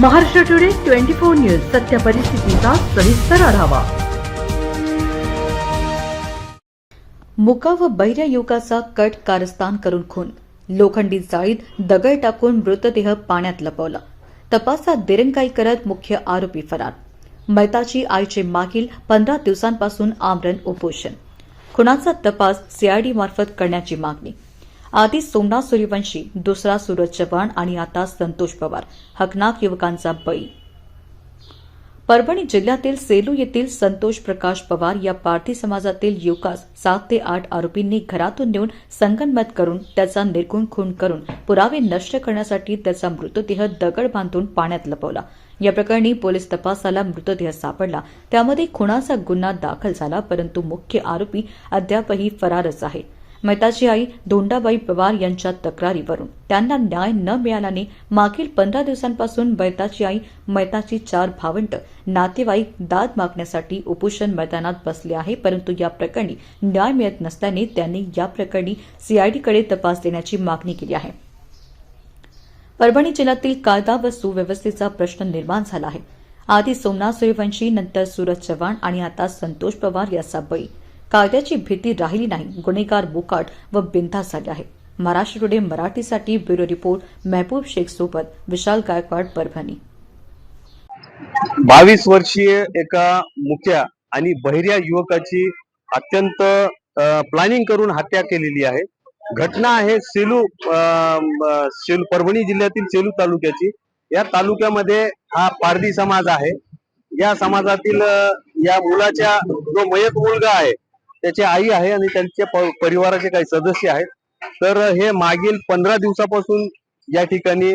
Maharashtra today twenty four news सत्य परिस्थितीचा सविस्तर आढावा. मुका व बैऱ्या युवकाचा कट कारस्थान करून खून. लोखंडी जाळीत दगड टाकून मृतदेह पाण्यात लपवला. तपासात दिरंगाई करत मुख्य आरोपी फरार. मैताची आईचे मागील पंधरा दिवसांपासून आमरण उपोषण. खुनाचा तपास सीआयडी मार्फत करण्याची मागणी. आधी सोमनाथ सूर्यवंशी दुसरा सूरज चव्हाण आणि आता संतोष पवार हकनाक युवकांचा बळी परभणी जिल्ह्यातील सेलू येथील संतोष प्रकाश पवार या पारधी समाजातील युवकास सात ते आठ आरोपींनी घरातून नेऊन संगनमत करून त्याचा निर्गुण खून करून पुरावे नष्ट करण्यासाठी त्याचा मृतदेह दगड बांधून पाण्यात लपवला. या प्रकरणी पोलीस तपासाला मृतदेह सापडला. त्यामध्ये खुणाचा गुन्हा दाखल झाला परंतु मुख्य आरोपी अद्यापही फरारच आहे. मैताची आई दोंडाबाई पवार यांच्या तक्रारीवरून. त्यांना न्याय न मिळाल्याने मागील पंधरा दिवसांपासून मैताची आई मैताची चार भावंड नातेवाईक दाद मागण्यासाठी उपोषण मैदानात बसले आहे परंतु या प्रकरणी न्याय मिळत नसल्याने त्यांनी या प्रकरणी सीआयडीकडे तपास देण्याची मागणी केली आहे. परभणी जिल्ह्यातील कायदा व सुव्यवस्थेचा प्रश्न निर्माण झाला आहे. आधी सोमनाथ सूर्यवंशी नंतर सूरज चव्हाण आणि आता संतोष पवार याचा बळी. कायद्याची भीती राहिली नाही. गुन्हेगार बोकाट व बिनधास्त झाले आहे महाराष्ट्र टुडे मराठीसाठी ब्युरो रिपोर्ट. महबूब शेख सोबत विशाल गायकवाड परभणी. बावीस वर्षीय एका मुख्या आणि बहिऱ्या युवकाची अत्यंत प्लॅनिंग करून हत्या केलेली आहे. घटना आहे सेलू अं, सेलू परभणी जिल्ह्यातील सेलू तालुक्याची. या तालुक्यामध्ये हा पारधी समाज आहे. या समाजातील या मुलाच्या जो मयत मुलगा आहे त्याची आई आहे आणि त्यांच्या प- परिवाराचे काही सदस्य आहेत. तर हे मागील पंधरा दिवसापासून या ठिकाणी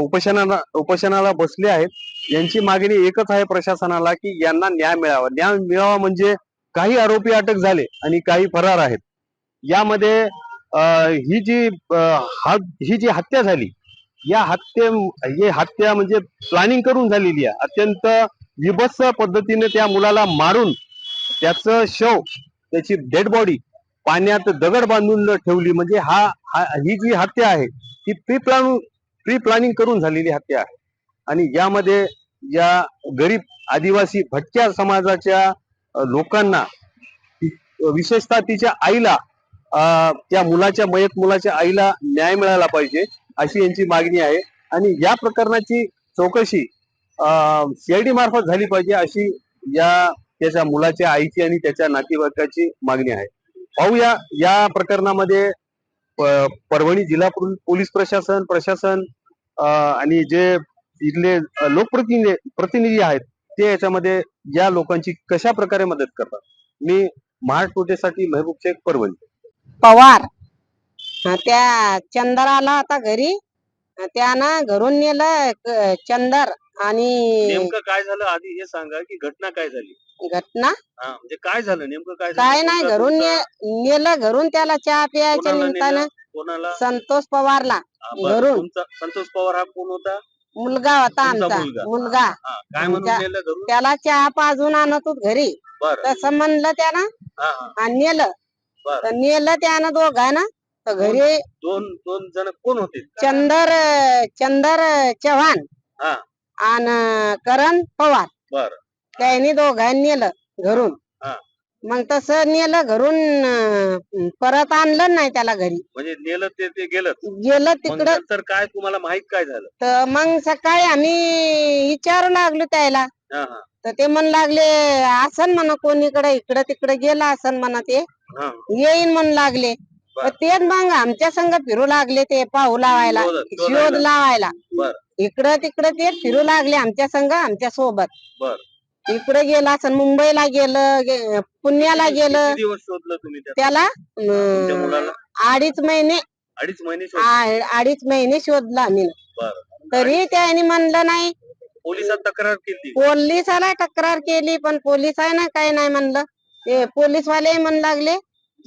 उपोषणाला उपोषणाला बसले आहेत. यांची मागणी एकच आहे प्रशासनाला की यांना न्याय मिळावा. न्याय मिळावा म्हणजे काही आरोपी अटक झाले आणि काही फरार आहेत. यामध्ये ही जी ही जी हत्या झाली या हत्ये ही हत्या म्हणजे प्लॅनिंग करून झालेली आहे. अत्यंत विभत्स पद्धतीने त्या मुलाला मारून त्याचं शव त्याची डेड बॉडी पाण्यात दगड बांधून ठेवली म्हणजे हा ही जी हत्या आहे ही प्री प्लॅन प्री प्लॅनिंग करून झालेली हत्या आहे. आणि यामध्ये या गरीब आदिवासी भटक्या समाजाच्या लोकांना विशेषतः तिच्या आईला त्या मुलाच्या मयत मुलाच्या आईला न्याय मिळाला पाहिजे अशी यांची मागणी आहे. आणि या प्रकरणाची चौकशी सीआयडी मार्फत झाली पाहिजे अशी या त्याच्या मुलाच्या आईची आणि त्याच्या नातेवाईकाची मागणी आहे. पाहूया या प्रकरणामध्ये परभणी जिल्हा पोलीस प्रशासन प्रशासन आणि जे इथले लोकप्रतिनिधी प्रतिनिधी आहेत ते याच्यामध्ये या लोकांची कशा प्रकारे मदत करतात? मी महाराष्ट्र महबूब शेख परभणी. पवार. त्या चंदर आला घरी त्यानं घरून नेलं चंदर. आणि नेमकं काय झालं? आधी हे सांगा की घटना काय झाली? घटना? हा म्हणजे काय झालं? नेमकं काय झालं? काय नाही तुमचा- घरून तुमचा- ने- नेलं घरून त्याला चहा प्यायच्या कोणाला निमित्तानं नेलं? कोणाला? संतोष पवारला. हा, बरं. घरून. तुमचा संतोष पवार हा कोण होता? मुलगा होता तुमचा आमचा. मुलगा. मुलगा. हा, काय म्हणून त्या- नेलं घरून? त्याला चहा पाजून आणत होत घरी. बरं. तसं म्हणलं त्यानं हा हा. आणि नेलं. बरं. तर नेलं त्यानं दोघांना. तर घरी दोन दोन जण कोण होते? चंदर चंदर चव्हाण. हा. आणि करण पवार. बर. त्यांनी दोघांनी नेलं घरून. हा. मग तसं नेलं घरून अं, परत आणलं नाही त्याला घरी. म्हणजे नेलं ते ते गेलं गेलं तिकडं. नंतर काय तुम्हाला माहीत काय झालं? तर मग सकाळी आम्ही विचारू लागलो त्याला. हा हा. तर ते म्हण लागले असन म्हणा कोणीकडे इकडं तिकडे गेला असन म्हणा ते. हा. येईन म्हणून लागले. तेच मग आमच्या संग फिरू लागले ते पाहू लावायला शोध-. लावायला. बर. इकडं तिकडं ते फिरू लागले आमच्या संग आमच्यासोबत. बर. इकडे गेला असं मुंबईला गेलं गे- पुण्याला गेलं. किती दिवस शोधलं तुम्ही त्याला? त्याला तुमच्या अं, मुलाला? अडीच महिने. अडीच महिने शोध आ- अडीच महिने शोधला बर. तरी त्याने म्हणलं नाही. पोलिसात तक्रार केली. पोलिसाला तक्रार केली पण पोलीस आहे ना काही नाही म्हणलं. ते पोलीसवाले म्हण लागले.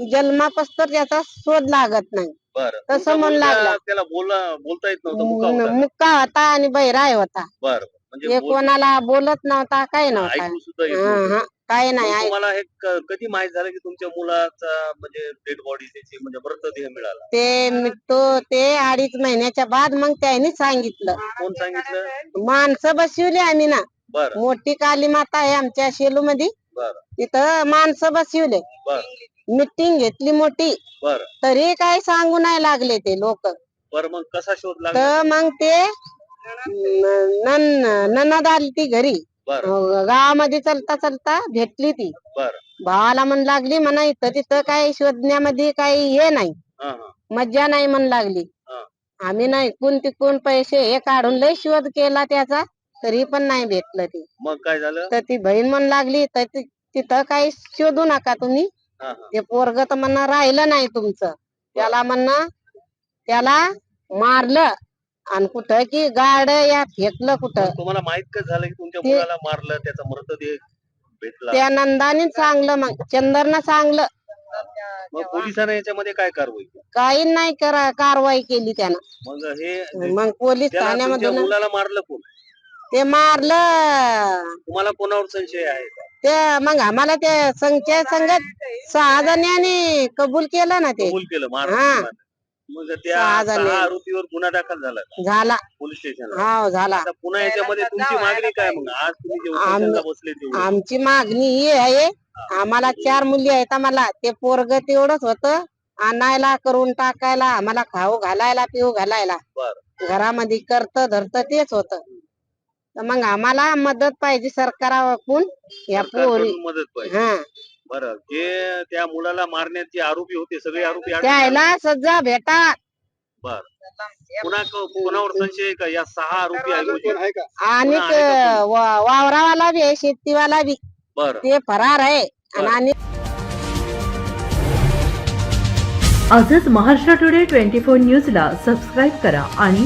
की जन्मापासून त्याचा शोध लागत नाही. बर. तसं म्हणू लागला. त्याला बोला बोलता येत नव्हतं मुका होता मुक्का होता आणि बैराय होता. बर म्हणजे हे बोल- कोणाला बोलत नव्हता काही नव्हता. ऐकू सुद्धा येत नव्हतं. हा, काय नाही मग तुम्हाला हे क- कधी माहीत झालं की तुमच्या मुलाचा म्हणजे डेड बॉडी त्याची म्हणजे मृतदेह मिळाला? ते मी- तो ते अडीच महिन्याच्या बाद मग त्यांनी सांगितलं. कोण सांगितलं? माणसं बसवली आम्ही ना. बर. मोठी काली माता आहे आमच्या शेलू मध्ये बर. तिथं माणसं बसवले. बर. मिटिंग घेतली मोठी. बर. तरी काय सांगू नाही लागले ते लोक. बर मग कसा शोध लागला? तर मग ते नन- ननद आली ती घरी. बर. गावामध्ये चलता चलता भेटली ती. बर. भावाला म्हण लागली म्हणा इथं तिथं काही शोधण्यामध्ये काही हे नाही. हा हा. मज्जा नाही म्हण लागली. हा. आम्ही नाही कोण तिकून पैसे हे काढून लय शोध केला त्याचा तरी पण नाही भेटलं ते. मग काय झालं? तर ती बहीण म्हण लागली तर ति- तिथं काही शोधू नका तुम्ही. ते पोरग तर म्हणणं राहिलं नाही तुमचं. त्याला म्हणणं त्याला मारलं. आणि कुठं की गाड या फेकलं कुठं. तुम्हाला माहीत का झालं की तुमच्या ते- मुलाला मारलं त्याचा मृतदेह भेटला? त्या नंदाने सांगलं मग. चंदरनं सांगलं. मग पोलिसांना याच्यामध्ये काय कारवाई केली? काही नाही करा कारवाई केली त्यानं. मग हे मग पोलीस त्याला तुमच्या ठाण्यामधून मुलाला मारलं कोण? ते मारलं. तुम्हाला कोणावर संशय आहे? का? ते मग आम्हाला ते संख्या संगत सहा जणांनी कबूल केलं ना ते. कबूल केलं हा. मग त्या सहा जणी. सहा आरोपीवर गुन्हा दाखल झाला. झाला. पोलीस स्टेशनला. हा झाला. आता पुन्हा याच्यामध्ये तुमची मागणी काय मग? आज तुम्ही जे उपोषणाला बसले आमची मागणी ही आहे आम्हाला चार मुली आहेत आम्हाला. ते पोरग तेवढंच होत. आणायला करून टाकायला आम्हाला खाऊ घालायला पिऊ घालायला. बर. घरामध्ये करत धरत तेच होत. तर मग आम्हाला मदत पाहिजे सरकाराकडून या पोरी सरकारकडून मदत पाहिजे. हा. बरं जे त्या मुलाला मारण्याचे आरोपी होते सगळे आरोपी त्याला सज्जा भेटा बर. पुन्हा क- कोणावर संशय आहे का? या सहा आरोपी ऐवजी आणि पुन्हा का वावरावाला बी आहे शेतीवाला बी. बर. ते फरार आहे. आणि आणि आजच महाराष्ट्र टुडे ट्वेंटी फोर न्यूजला सबस्क्राईब करा आणि